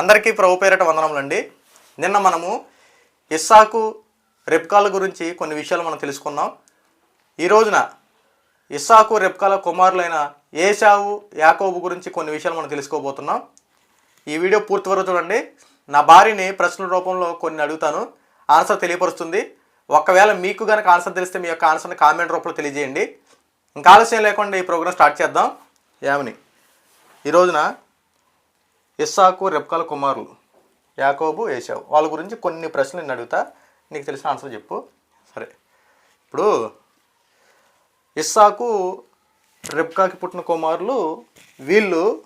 అందరికీ ప్రభు పేరట వందనములండి నిన్న మనము ఇస్సాకు రెప్కాల గురించి కొన్ని విషయాలు మనం తెలుసుకున్నాం ఈ రోజున ఇస్సాకు రెప్కాల కుమారులైన ఏషావు యాకోబు గురించి కొన్ని విషయాలు మనం తెలుసుకోబోతున్నాం. ఈ వీడియో పూర్తి వరకు చూడండి. నా భార్యని ప్రశ్నల రూపంలో కొన్ని అడుగుతాను. ఆన్సర్ తెలియపరుస్తుంది. ఒకవేళ మీకు కనుక ఆన్సర్ తెలిస్తే మీ యొక్క ఆన్సర్ని కామెంట్ రూపంలో తెలియజేయండి. ఇంకా ఆలస్యం లేకుండా ఈ ప్రోగ్రామ్ స్టార్ట్ చేద్దాం. యామిని. ఈ రోజున ఇస్సాకు రెప్కాల కుమారులు యాకోబు ఏసావు వాళ్ళ గురించి కొన్ని ప్రశ్నలు నేను అడుగుతా. నీకు తెలిసిన ఆన్సర్ చెప్పు. సరే. ఇప్పుడు ఇస్సాకు రెప్కాకి పుట్టిన కుమారులు వీళ్ళు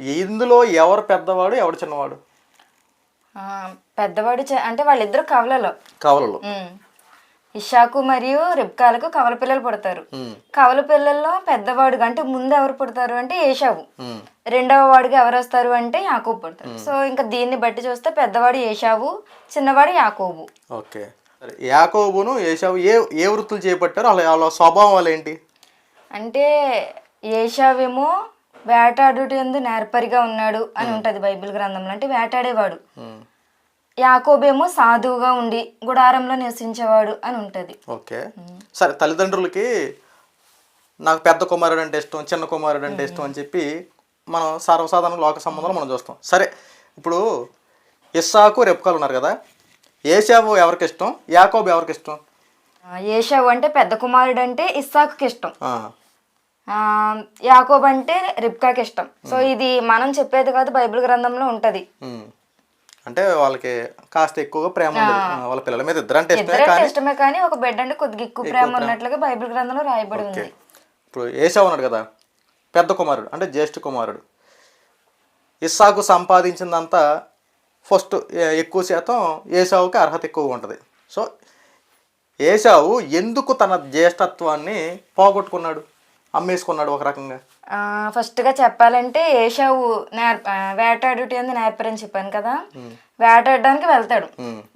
ఇందులో ఎవరు పెద్దవాడు ఎవడు చిన్నవాడు? పెద్దవాడు అంటే వాళ్ళిద్దరు కవలలో. కవలలు. ఇషాకు మరియు రిబ్కాలకు కవల పిల్లలు పుడతారు. కవల పిల్లల్లో పెద్దవాడుగా అంటే ముందు ఎవరు పుడతారు అంటే ఏషావు. రెండవ వాడుగా ఎవరు వస్తారు అంటే యాకోబు పుడతారు. సో ఇంకా దీన్ని బట్టి చూస్తే పెద్దవాడు ఏషావు చిన్నవాడు యాకోబు. ఓకే. యాకోబును ఏసావు ఏ ఏ వృత్తులు చేపట్టారు? వాళ్ళ వాళ్ళ స్వభావం వాళ్ళు ఏంటి? అంటే ఏషావేమో వేటాడుట ఎందు నేర్పరిగా ఉన్నాడు అని ఉంటది బైబిల్ గ్రంథంలో. అంటే వేటాడేవాడు. యాకోబేమో సాధువుగా ఉండి గుడారంలో నివసించేవాడు అని ఉంటది. ఓకే. సరే తల్లిదండ్రులకి నాకు పెద్ద కుమారుడు అంటే ఇష్టం చిన్న కుమారుడు అంటే ఇష్టం అని చెప్పి మనం సర్వసాధారణ లోక సంబంధాలు మనం చూస్తాం. సరే ఇప్పుడు ఇస్సాకు రెప్కాలు ఉన్నారు కదా ఏసావు ఎవరికి ఇష్టం యాకోబు ఎవరికి ఇష్టం? ఏషావు అంటే పెద్ద కుమారుడు అంటే ఇస్సాకుకి ఇష్టం. యాకోబ్ అంటే రిబ్కాకి ఇష్టం. సో ఇది మనం చెప్పేది కాదు బైబిల్ గ్రంథంలో ఉంటది. అంటే వాళ్ళకి కాస్త ఎక్కువగా ప్రేమ వాళ్ళ పిల్లల మీద ఇద్దరు అంటే ఇష్టమే కానీ ఇష్టమే కానీ ఒక బిడ్డ అంటే కొద్దిగా ఎక్కువ ప్రేమ ఉన్నట్లుగా బైబిల్ గ్రంథంలో రాయబడి ఉంది. ఇప్పుడు ఏసావు ఉన్నాడు కదా పెద్ద కుమారుడు అంటే జ్యేష్ఠ కుమారుడు. ఇస్సాకు సంపాదించిందంతా ఫస్ట్ ఎక్కువ శాతం ఏసావుకి అర్హత ఎక్కువగా ఉంటుంది. సో ఏసావు ఎందుకు తన జ్యేష్ఠత్వాన్ని పోగొట్టుకున్నాడు? అమ్మేసుకున్నాడు ఒక రకంగా. ఆ, ఫస్ట్గా చెప్పాలంటే ఏషావు నేర్ ఆ, వేటాడుట ఎందు నేర్పరని చెప్పాను కదా. వేటాడడానికి వెళ్తాడు.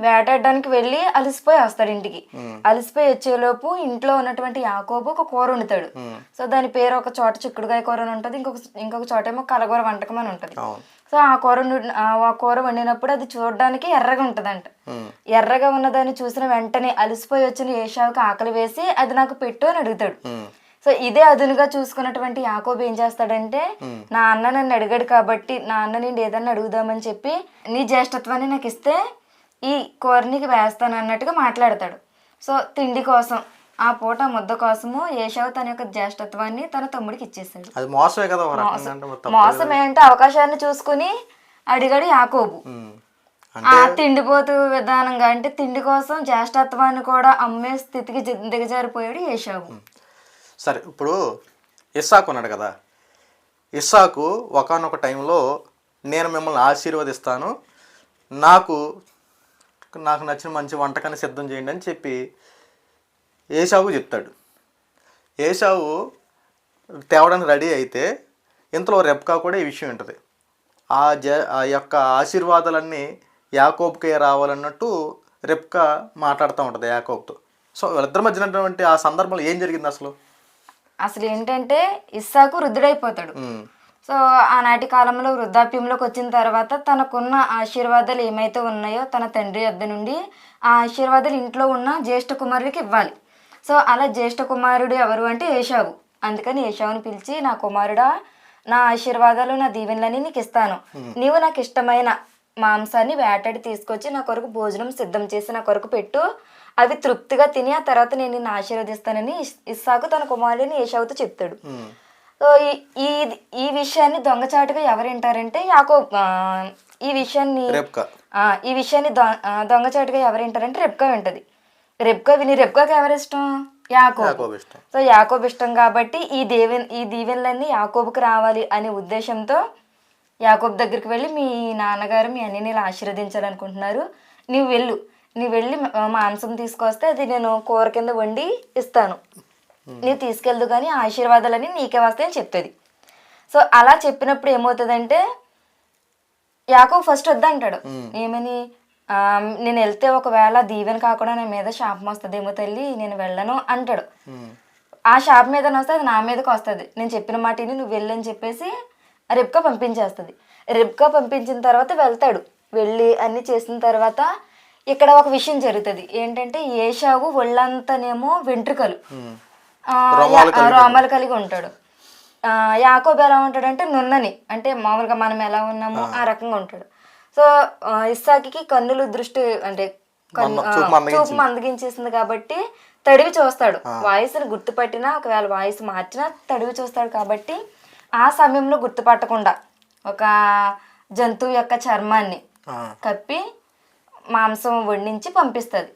వేటాడడానికి వెళ్ళి అలసిపోయి వస్తాడు ఇంటికి. అలసిపోయి వచ్చేలోపు ఇంట్లో ఉన్నటువంటి యాకోబు ఒక కూర వండుతాడు. సో దాని పేరు ఒక చోట చిక్కుడుకాయ కూర అని ఉంటుంది. ఇంకొక ఇంకొక చోట ఏమో కలగూర వంటకం అని ఉంటుంది. సో ఆ కూర వండు- ఆ కూర వండినప్పుడు అది చూడడానికి ఎర్రగా ఉంటుందంట. ఎర్రగా ఉన్నదాన్ని చూసిన వెంటనే అలసిపోయి వచ్చిన ఏషావుకి ఆకలి వేసి అది నాకు పెట్టు అని అడుగుతాడు. సో ఇదే అదునుగా చూసుకున్నటువంటి యాకోబు ఏం చేస్తాడంటే నా అన్న నన్ను అడిగాడు కాబట్టి నా అన్న నేను ఏదన్నా అడుగుదామని చెప్పి నీ జ్యేష్ఠత్వాన్ని నాకు ఇస్తే ఈ కూర నీకు వేస్తాను అన్నట్టుగా మాట్లాడతాడు. సో తిండి కోసం ఆ పూట ముద్ద కోసము ఏషావు తన యొక్క జ్యేష్ఠత్వాన్ని తన తమ్ముడికి ఇచ్చేసాడు అది మోసమే కదా మోసం ఏంటో అవకాశాన్ని చూసుకుని అడిగాడు యాకోబు. ఆ తిండిపోతు విధానంగా అంటే తిండి కోసం జ్యేష్ఠత్వాన్ని కూడా అమ్మే స్థితికి దిగజారిపోయాడు ఏషావు. సరే ఇప్పుడు ఇస్సాకు ఉన్నాడు కదా. ఇస్సాకు ఒకనొక టైంలో నేను మిమ్మల్ని ఆశీర్వదిస్తాను నాకు నాకు నచ్చిన మంచి వంటకాన్ని సిద్ధం చేయండి అని చెప్పి ఏషావు చెప్తాడు. ఏషావు తేవడానికి రెడీ అయితే ఇంతలో రెప్కా కూడా ఈ విషయం ఉంటుంది ఆ జ ఆ యొక్క ఆశీర్వాదాలన్నీ యాకోబ్కే రావాలన్నట్టు రెప్కా మాట్లాడుతూ ఉంటుంది యాకోబ్తో. సో వీళ్ళిద్దరి మధ్యనటువంటి ఆ సందర్భంలో ఏం జరిగింది అసలు? అసలు ఏంటంటే ఇస్సాకు వృద్ధుడైపోతాడు. సో ఆనాటి కాలంలో వృద్ధాప్యంలోకి వచ్చిన తర్వాత తనకున్న ఆశీర్వాదాలు ఏమైతే ఉన్నాయో తన తండ్రి వద్ద నుండి ఆ ఆశీర్వాదాలు ఇంట్లో ఉన్న జ్యేష్ఠ కుమారుడికి ఇవ్వాలి. సో అలా జ్యేష్ఠ కుమారుడు ఎవరు అంటే ఏషావు. అందుకని ఏషావుని పిలిచి నా కుమారుడా నా ఆశీర్వాదాలు నా దీవెనలని నీకు ఇస్తాను. నీవు నాకు ఇష్టమైన మాంసాన్ని వేటాడి తీసుకొచ్చి నా కొరకు భోజనం సిద్ధం చేసి నా కొరకు పెట్టు. అవి తృప్తిగా తిని ఆ తర్వాత నేను నిన్ను ఆశీర్వదిస్తానని ఇస్- ఇస్సాకు తన కుమారుడిని ఏషావుతో చెప్తాడు సో ఈ ఈ విషయాన్ని దొంగచాటుగా ఎవరు వింటారంటే యాకో ఈ విషయాన్ని ఈ విషయాన్ని దొంగచాటుగా ఎవరు వింటారంటే రెప్కా వింటది. రెప్కా విని రెప్కాకి ఎవరు ఇష్టం యాకో యాకోబు సో యాకోబు ఇష్టం కాబట్టి ఈ దేవెన్ ఈ దీవెనలన్నీ యాకోబుకి రావాలి అనే ఉద్దేశంతో యాకోబు దగ్గరికి వెళ్ళి మీ నాన్నగారు మీ అన్ని ఇలా ఆశీర్వదించాలనుకుంటున్నారు. నీవు వెళ్ళు. నీవు వెళ్ళి మాంసం తీసుకొస్తే అది నేను కూర కింద వండి ఇస్తాను. నీవు తీసుకెళ్దు కానీ ఆశీర్వాదాలని నీకే వస్తాయని చెప్తుంది సో అలా చెప్పినప్పుడు ఏమవుతుందంటే యాకోబు ఫస్ట్ వద్దంటాడు. ఏమని? నేను వెళ్తే ఒకవేళ దీవెన కాకుండా నా మీద శాపం వస్తుందేమో తల్లి నేను వెళ్ళను అంటాడు. ఆ షాప్ మీద వస్తే అది నా మీదకి వస్తుంది. నేను చెప్పిన మాట నువ్వు వెళ్ళని చెప్పేసి రేపుగా పంపించేస్తుంది. రిబ్కా పంపించిన తర్వాత వెళ్తాడు. వెళ్ళి అన్ని చేసిన తర్వాత ఇక్కడ ఒక విషయం జరుగుతుంది. ఏంటంటే ఏషావు ఒళ్ళంతానేమో వెంట్రుకలు. రోమాలు కలిగి ఉంటాడు. ఆ, యాకోబు ఎలా ఉంటాడంటే నున్నని. అంటే మామూలుగా మనం ఎలా ఉన్నామో ఆ. రకంగా ఉంటాడు. సో ఇస్సాకి కన్నులు దృష్టి అంటే చూపు మందగించేసింది కాబట్టి తడివి చూస్తాడు. వాయిస్ని గుర్తుపట్టినా ఒకవేళ వాయిస్ మార్చినా తడివి చూస్తాడు కాబట్టి ఆ సమయంలో గుర్తుపట్టకుండా ఒక జంతువు యొక్క చర్మాన్ని. కప్పి మాంసం వండించి పంపిస్తుంది.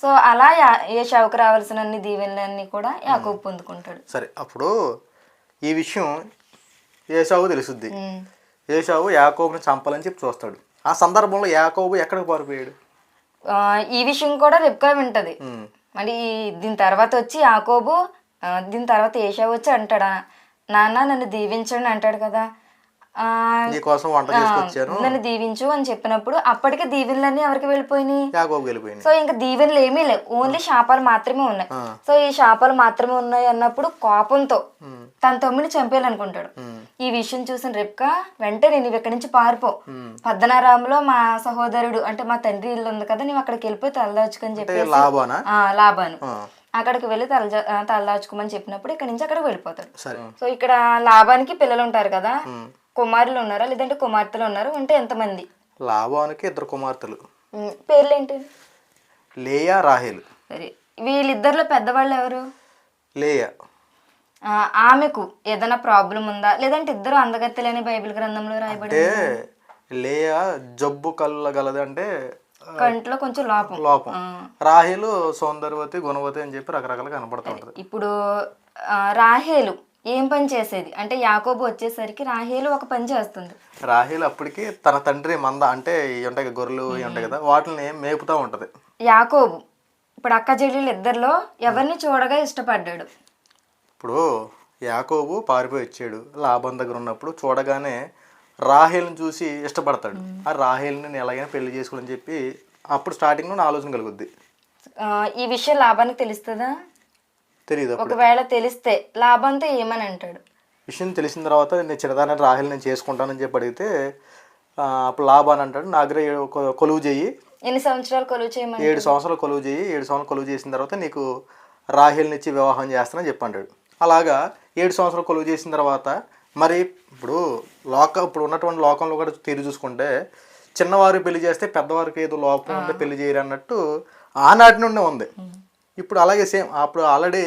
సో అలా ఏ షావుకు రావాల్సిన అన్ని దీవెనలన్నీ కూడా యాకోబు పొందుకుంటాడు. సరే అప్పుడు ఈ విషయం ఏసావు తెలుసుద్ది. ఏసావు యాకోబుని చంపాలని చెప్పి చూస్తాడు. ఆ సందర్భంలో యాకోబు ఎక్కడికి పారిపోయాడు? ఈ విషయం కూడా రెప్కా వింటది. మరి దీని తర్వాత వచ్చి యాకోబు దీని తర్వాత ఏషా వచ్చి అంటాడా నాన్న నన్ను దీవించండి అంటాడు కదా. నీకోసం వంట చేసుకొచ్చాను. నన్ను దీవించు అని చెప్పినప్పుడు అప్పటికే దీవెనలన్నీ ఎవరికి వెళ్ళిపోయినాయి? యాకోబు సో ఇంకా దీవెనలు ఏమీ లేవు. ఓన్లీ శాపాలు మాత్రమే ఉన్నాయి. సో ఈ శాపాలు మాత్రమే ఉన్నాయి అన్నప్పుడు కోపంతో. తన తమ్ముని చంపేయాలనుకుంటాడు. ఈ విషయం చూసిన రెప్కా వెంటనే నీవు ఇక్కడి నుంచి పారిపో. ఉమ్. పద్దనారాములో మా సహోదరుడు అంటే మా తండ్రి ఇల్లు ఉంది కదా నీవు అక్కడికి వెళ్ళిపోయి తలదాచుకని అంటే చెప్పేసి లాభానా. అక్కడికి వెళ్ళి తల తలదాచుకోమని చెప్పినప్పుడు ఇక్కడ నుంచి అక్కడికి వెళ్ళిపోతాడు. సో ఇక్కడ లాభానికి పిల్లలు ఉంటారు కదా. కుమారులు ఉన్నారా? లేదంటే కుమార్తెలు ఉన్నారు? ఉంటే ఎంతమంది? లాభానికి ఇద్దరు కుమార్తెలు. ఉమ్, పేర్లేంటి? లేయా రాహేలు. సరే. వీళ్ళిద్దరిలో పెద్దవాళ్ళు ఎవరు? లేయా. ఆ, ఆమెకు ఏదైనా ప్రాబ్లం ఉందా? లేదంటే ఇద్దరు అందగత్తెలని బైబిల్ గ్రంథంలో రాయబడి అంటే లేయా జబ్బు కలగలదు అంటే ఆ, కంట్లో కొంచెం లోపం. లోపం. రాహేలు సౌందర్యవతి గుణవతి అని చెప్పి రకరకాలుగా కనపడుతూ ఉంటుంది. ఇప్పుడు ఆ, రాహేలు ఏం పని చేసేది? అంటే యాకోబు వచ్చేసరికి రాహేలు ఒక పని చేస్తుంది. రాహేలు అప్పటికి తన తండ్రి మంద అంటే ఇవి ఉంటాయి కదా, గొర్రెలు ఇవి ఉంటాయి కదా వాటిని మేపుతూ ఉంటది. యాకోబు ఇప్పుడు అక్క చెల్లెలు ఇద్దరిలో ఎవరిని చూడగా ఇష్టపడ్డాడు? ఇప్పుడు యాకోబు పారిపోయి వచ్చాడు. లాభం దగ్గర ఉన్నప్పుడు చూడగానే రాహేల్ని చూసి ఇష్టపడతాడు. ఆ రాహేల్ని నేను ఎలాగైనా పెళ్ళి చేసుకోవాలని చెప్పి అప్పుడు స్టార్టింగ్లో నా ఆలోచన కలుగుద్ది. ఈ విషయం లాభానికి తెలుస్తుందా? తెలియదు ఒకవేళ తెలిస్తే లాభంతో ఏమని అంటాడు? విషయం తెలిసిన తర్వాత నేను చిన్నదాన్ని రాహేల్ నేను చేసుకుంటానని చెప్పి అడిగితే అప్పుడు లాభాన్ని అంటాడు. నా దగ్గర కొలువు చెయ్యి ఎన్ని సంవత్సరాలు కొలువు చేయమని ఏడు సంవత్సరాలు కొలువు చేయి. ఏడు సంవత్సరాలు కొలువు చేసిన తర్వాత నీకు రాహేల్ని ఇచ్చి వివాహం చేస్తానని చెప్పి అంటాడు. అలాగా ఏడు సంవత్సరాలు కొలువు చేసిన తర్వాత మరి ఇప్పుడు లోక ఇప్పుడు ఉన్నటువంటి లోకంలో కూడా తీరు చూసుకుంటే చిన్నవారు పెళ్ళి చేస్తే పెద్దవారికి ఏదో లోపం ఉంటే పెళ్ళి చేయరు అన్నట్టు ఆనాటి నుండే ఉంది. ఇప్పుడు అలాగే సేమ్ అప్పుడు ఆల్రెడీ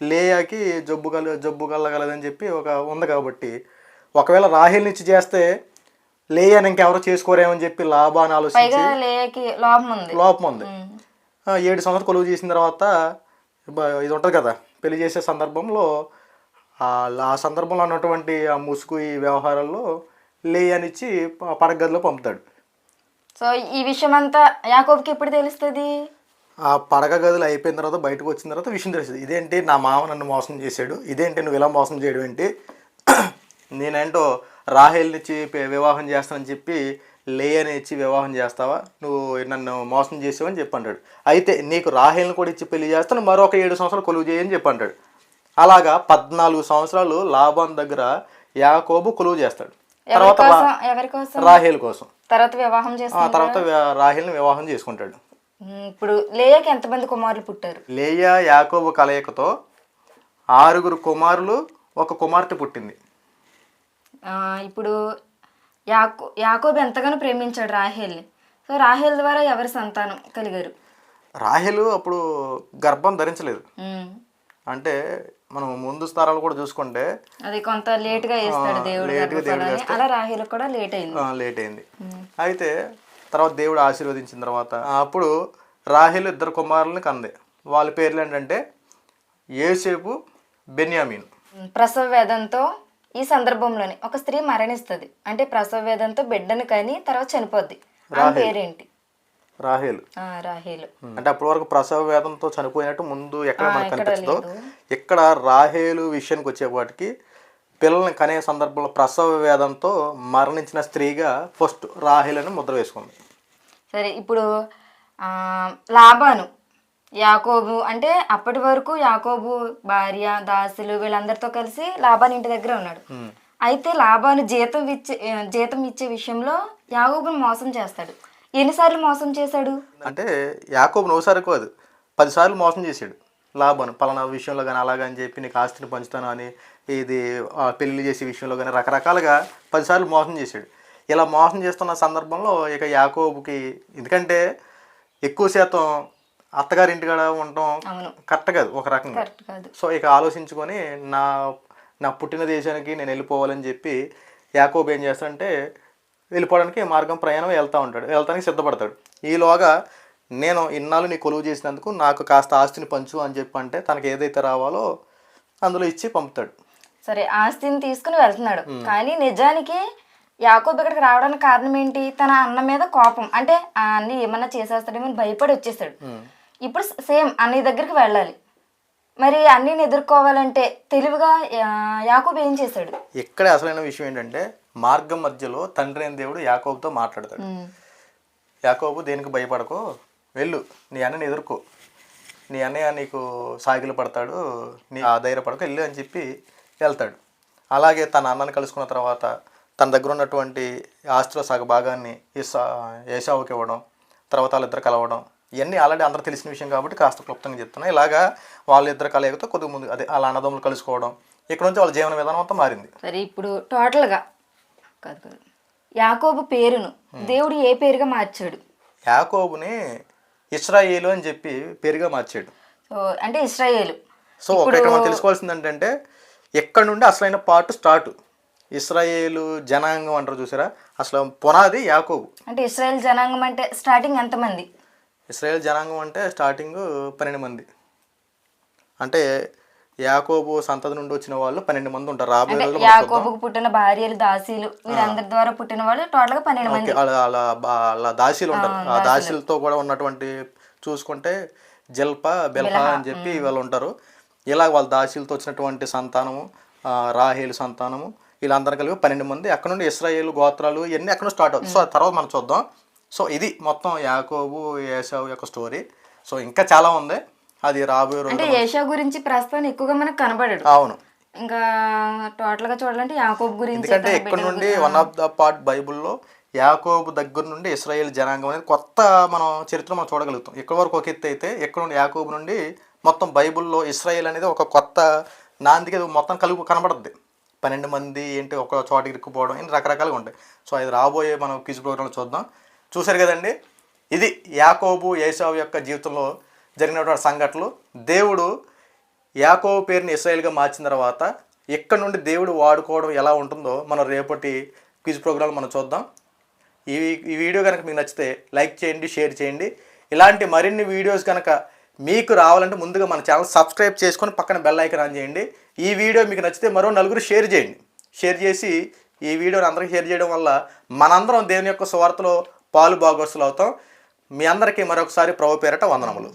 లేయాకి జబ్బు కల జబ్బు కలగలదని చెప్పి ఒక ఉంది కాబట్టి ఒకవేళ రాహేల్ని ఇచ్చి చేస్తే లేయాని ఇంకెవరో చేసుకోరేమని చెప్పి లాభాన్ని ఆలోచించి లోపం ఉంది. ఏడు సంవత్సరాలు కొలువు చేసిన తర్వాత ఇది ఉంటుంది కదా పెళ్ళి చేసే సందర్భంలో ఆ సందర్భంలో ఉన్నటువంటి ఆ ముసుగు ఈ వ్యవహారాల్లో లేయనిచ్చి ప- పడక గదిలో పంపుతాడు. సో ఈ విషయం అంతా యాకోబుకి ఎప్పుడు తెలుస్తుంది? ఆ పడక గదులు అయిపోయిన తర్వాత బయటకు వచ్చిన తర్వాత విషయం తెలుస్తుంది. ఇదేంటి నా మామ నన్ను మోసం చేశాడు? ఇదేంటి నువ్వు ఇలా మోసం చేయడం ఏంటి? నేనేంటో రాహేల్ని వివాహం చేస్తానని చెప్పి లేయని ఇచ్చి వివాహం చేస్తావా? నువ్వు నన్ను మోసం చేసావని చెప్పి అంటాడు అయితే నీకు రాహేల్ని కూడా ఇచ్చి పెళ్ళి చేస్తాను మరొక ఏడు సంవత్సరాలు కొలువు చేయని చెప్పి అంటాడు అలాగా పద్నాలుగు సంవత్సరాలు లాభాన్ దగ్గర యాకోబు కొలువు చేస్తాడు. తర్వాత రాహేల్ కోసం. తర్వాత వివాహం తర్వాత రాహేల్ని వివాహం చేసుకుంటాడు. ఇప్పుడు లేయకి ఎంతమంది కుమారులు పుట్టారు? లేయా యాకోబు కలయికతో ఆరుగురు కుమారులు ఒక కుమార్తె పుట్టింది. ఆ, ఇప్పుడు యాకో యాకోబు ఎంతగానో ప్రేమించాడు రాహేల్ని. సో రాహేల్ ద్వారా ఎవరి సంతానం కలిగారు? రాహేలు అప్పుడు గర్భం ధరించలేదు. ఉమ్. అంటే మనం ముందు స్థానాలు కూడా చూసుకుంటే అది కొంత లేట్గా వేస్తాడు దేవుడు లేటుగా దేవుడు గర్భఫలాన్ని. అలా రాహేల్ కూడా లేట్ అయింది. ఆ, లేట్ అయింది. అయితే తర్వాత దేవుడు ఆశీర్వదించిన తర్వాత అప్పుడు రాహేలు ఇద్దరు కుమారులని కంది. వాళ్ళ పేర్లు ఏంటంటే ఏసేపు బెన్యామీన్. ప్రసవ వేదంతో ఈ సందర్భంలోనే ఒక స్త్రీ మరణిస్తుంది. అంటే ప్రసవ వేదంతో బిడ్డను కని తర్వాత చనిపోద్ది. ఆ పేరేంటి? రాహేలు. ఆ, రాహేలు. అంటే అప్పటి వరకు ప్రసవ వేదంతో చనిపోయినట్టు ముందు ఎక్కడ మనకు కనిపించదో. ఇక్కడ రాహేలు విషయానికి వచ్చేపాటికి పిల్లల్ని కనే సందర్భంలో ప్రసవ వేదంతో మరణించిన స్త్రీగా ఫస్ట్ రాహేల్ అని ముద్ర వేసుకుంది. సరే ఇప్పుడు ఆ, లాబాను యాకోబు అంటే అప్పటి వరకు యాకోబు భార్య దాసులు వీళ్ళందరితో కలిసి లాబాన్ ఇంటి దగ్గర ఉన్నాడు. అయితే లాభాన్ని జీతం ఇచ్చే జీతం ఇచ్చే విషయంలో యాగోబుని మోసం చేస్తాడు. ఎన్నిసార్లు మోసం చేశాడు? అంటే యాకోబు నోసారి కాదు పదిసార్లు మోసం చేశాడు లాభాను. పలానా విషయంలో కానీ అలాగని చెప్పి నీకు ఆస్తిని పంచుతాను అని ఇది పెళ్ళి చేసే విషయంలో కానీ రకరకాలుగా పదిసార్లు మోసం చేశాడు. ఇలా మోసం చేస్తున్న సందర్భంలో ఇక యాకోబుకి ఎందుకంటే ఎక్కువ శాతం అత్తగారింటికాడ ఉండటం అవును. కరెక్ట్ కాదు ఒక రకంగా. సో ఇక ఆలోచించుకొని నా నా పుట్టిన దేశానికి నేను వెళ్ళిపోవాలని చెప్పి యాకోబ్ ఏం చేస్తాడంటే వెళ్ళిపోవడానికి మార్గం ప్రయాణం వెళ్తూ ఉంటాడు. వెళ్తానికి సిద్ధపడతాడు. ఈలోగా నేను ఇన్నాళ్ళు నీ కొలువు చేసినందుకు నాకు కాస్త ఆస్తిని పంచు అని చెప్పి అంటే తనకి ఏదైతే రావాలో అందులో ఇచ్చి పంపుతాడు. సరే ఆస్తిని తీసుకుని వెళ్తున్నాడు. కానీ నిజానికి యాకోబ్ ఇక్కడికి రావడానికి కారణం ఏంటి? తన అన్న మీద కోపం. అంటే ఆ అన్న ఏమన్నా చేసేస్తాడేమో అని భయపడి వచ్చేసాడు ఇప్పుడు సేమ్ అన్నయ్య దగ్గరికి వెళ్ళాలి. మరి అన్నీని ఎదుర్కోవాలంటే తెలివిగా యాకోబ్ ఏం చేశాడు? ఇక్కడే అసలైన విషయం ఏంటంటే మార్గం మధ్యలో తండ్రి అయిన దేవుడు యాకోబుతో మాట్లాడతాడు. యాకోబు దేనికి భయపడకో? వెళ్ళు. నీ అన్నని ఎదుర్కో. నీ అన్నయ్య నీకు సాగిలు పడతాడు. నీ ఆ ధైర్యపడక. వెళ్ళు అని చెప్పి వెళ్తాడు. అలాగే తన అన్నని కలుసుకున్న తర్వాత తన దగ్గర ఉన్నటువంటి ఆస్తిలో సగ భాగాన్ని ఏసావుకి ఇవ్వడం తర్వాత వాళ్ళిద్దరు కలవడం ఇవన్నీ ఆల్రెడీ అందరూ తెలిసిన విషయం కాబట్టి కాస్త క్లుప్తంగా చెప్తున్నా. ఇలాగా వాళ్ళిద్దరు కలయికతో కొద్దిగా ముందు అదే వాళ్ళ అన్నదమ్ములు కలుసుకోవడం ఇక్కడ నుంచి వాళ్ళ జీవన విధానం అంతా మారింది. సరే ఇప్పుడు టోటల్గా కాదు కాదు. యాకోబు పేరును దేవుడు ఏ పేరుగా మార్చాడు? యాకోబుని ఇస్రాయేలు అని చెప్పి పేరుగా మార్చాడు. సో అంటే ఇస్రాయేలు. సో ఒక ఇక్కడ మనం తెలుసుకోవాల్సింది ఏంటంటే ఎక్కడ నుండి అసలైన పార్ట్ స్టార్ట్? ఇస్రాయేలు జనాంగం అంటారు చూసారా? అసలు పునాది యాకోబు. అంటే ఇస్రాయేల్ జనాంగం అంటే స్టార్టింగ్ ఎంతమంది? ఇస్రాయేల్ జనాంగం అంటే స్టార్టింగ్ పన్నెండు మంది. అంటే యాకోబు సంతతి నుండి వచ్చిన వాళ్ళు పన్నెండు మంది ఉంటారు. రాబోయే చూద్దాం. యాకోబుకు పుట్టిన భార్యలు దాసీలు వీరందరి ద్వారా పుట్టిన వాళ్ళు టోటల్గా పన్నెండు మంది. అలా దాసీలు ఉంటారు. ఆ దాసీలతో కూడా ఉన్నటువంటి చూసుకుంటే జల్ప బెల్హా అని చెప్పి వాళ్ళు ఉంటారు. ఇలా వాళ్ళ దాసీలతో వచ్చినటువంటి సంతానము రాహేలు సంతానము వీళ్ళందరూ కలిపి పన్నెండు మంది. అక్కడ నుండి ఇస్రాయేల్ గోత్రాలు ఇవన్నీ అక్కడ స్టార్ట్ అవుతాయి? సో ఆ తర్వాత మనం చూద్దాం. సో ఇది మొత్తం యాకోబు ఏసావు యొక్క స్టోరీ. సో ఇంకా చాలా ఉంది. అది రాబోయే రోజు అంటే ఏషా గురించి ప్రస్తుతం ఎక్కువగా మనకు కనబడడు. అవును. ఇంకా టోటల్గా చూడాలంటే యాకోబ్ గురించి ఎందుకంటే ఇక్కడ నుండి వన్ ఆఫ్ ద పార్ట్ బైబుల్లో యాకోబు దగ్గర నుండి ఇస్రాయేల్ జనాంగం అనేది కొత్త మనం చరిత్ర మనం చూడగలుగుతాం. ఇక్కడ వరకు ఒక ఎత్తు అయితే ఇక్కడ నుండి యాకోబు నుండి మొత్తం బైబుల్లో ఇస్రాయేల్ అనేది ఒక కొత్త నాందికి మొత్తం కలుగు కనబడుద్ది. పన్నెండు మంది ఏంటి ఒక చోటకి ఇరుక్కుపోవడం ఇన్ని రకరకాలుగా ఉంటాయి. సో అది రాబోయే మనం క్విజ్ ప్రోగ్రాంలో చూద్దాం. చూసారు కదండి? ఇది యాకోబు ఏసావు యొక్క జీవితంలో జరిగినటువంటి సంఘటనలు. దేవుడు యాకోబు పేరుని ఇస్రాయేల్గా మార్చిన తర్వాత ఇక్కడ నుండి దేవుడు వాడుకోవడం ఎలా ఉంటుందో మనం రేపటి క్విజ్ ప్రోగ్రాం మనం చూద్దాం. ఈ ఈ వీడియో కనుక మీకు నచ్చితే లైక్ చేయండి షేర్ చేయండి. ఇలాంటి మరిన్ని వీడియోస్ కనుక మీకు రావాలంటే ముందుగా మన ఛానల్ సబ్స్క్రైబ్ చేసుకొని పక్కన బెల్ ఐకన్ ఆన్ చేయండి. ఈ వీడియో మీకు నచ్చితే మరో నలుగురు షేర్ చేయండి. షేర్ చేసి ఈ వీడియోని అందరికీ షేర్ చేయడం వల్ల మనందరం దేవుని యొక్క సువార్తలో పాలు భాగవస్తులు అవుతాం. మీ అందరికీ మరొకసారి ప్రభు పేరట వందనములు.